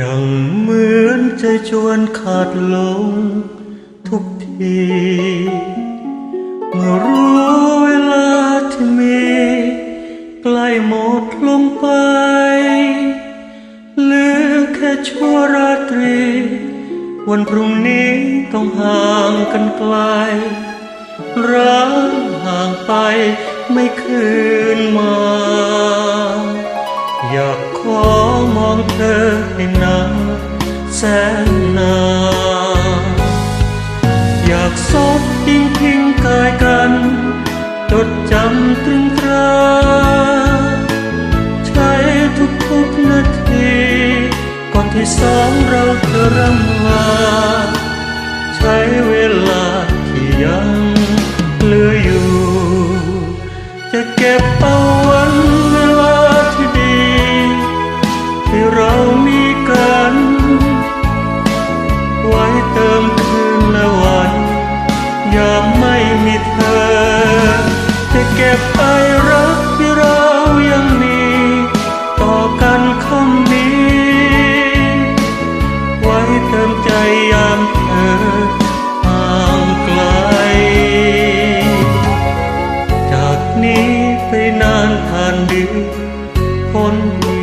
ดังเหมือนใจชวนขาดลงทุกที เมื่อรู้เวลาที่มีใกล้หมดลงไปเหลือแค่ชั่วราตรี วันพรุ่งนี้ต้องห่างกันไกลร้างห่างไปไม่คืนมา อยากขอมองเธอให้นานแสนนานอยากซบยิ่งพิงกายกัน จดจำตรึงตราใช้ทุกๆนาที ก่อนที่สองเราจะร่ำลา ม่มีเธอ จะเก็บไปรักที่เรายังมี ต่อกันคำนี้ ไว้เติมใจยามเธอห่างไกล จากนี้ไปนานผ่านเดือนพ้นปี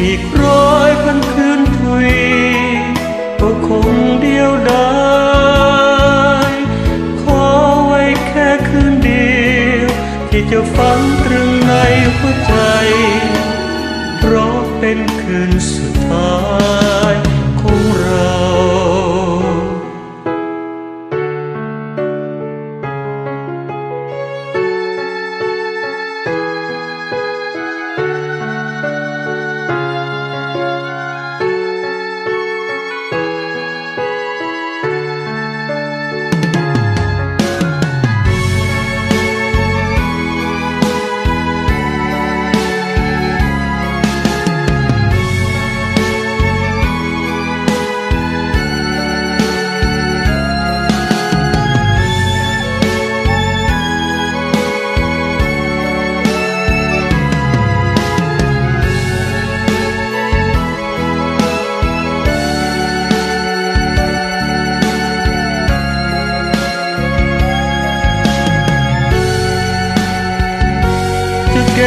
อีกร้อยพันคืนทุย ฝังตรึงในหัวใจ เพราะเป็นคืนสุดท้าย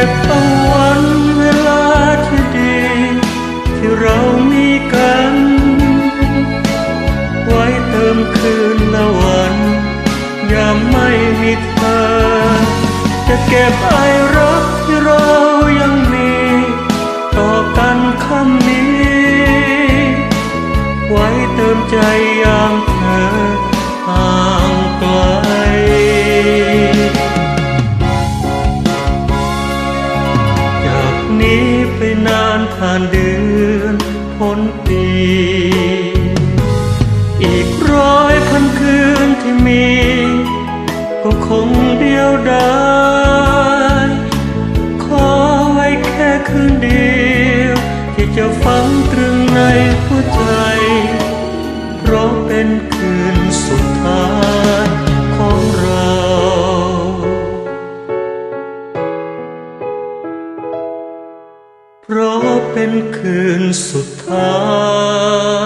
บเอาวันเวลาที่ดี ที่เรามีกัน ไว้เติมคืนละวัน ยามไม่มีเธอ จะเก็บไอรักที่เรา ผ่านเดือนพ้นปี อีกร้อยพันคืนที่มี ก็คงเดียวดายขอไว้แค่คืนเดียว ที่จะฝังตรึงในหัวใจ เพราะเป็นคืนสุดท้ายของเราเพราะ เป็นคืนสุดท้าย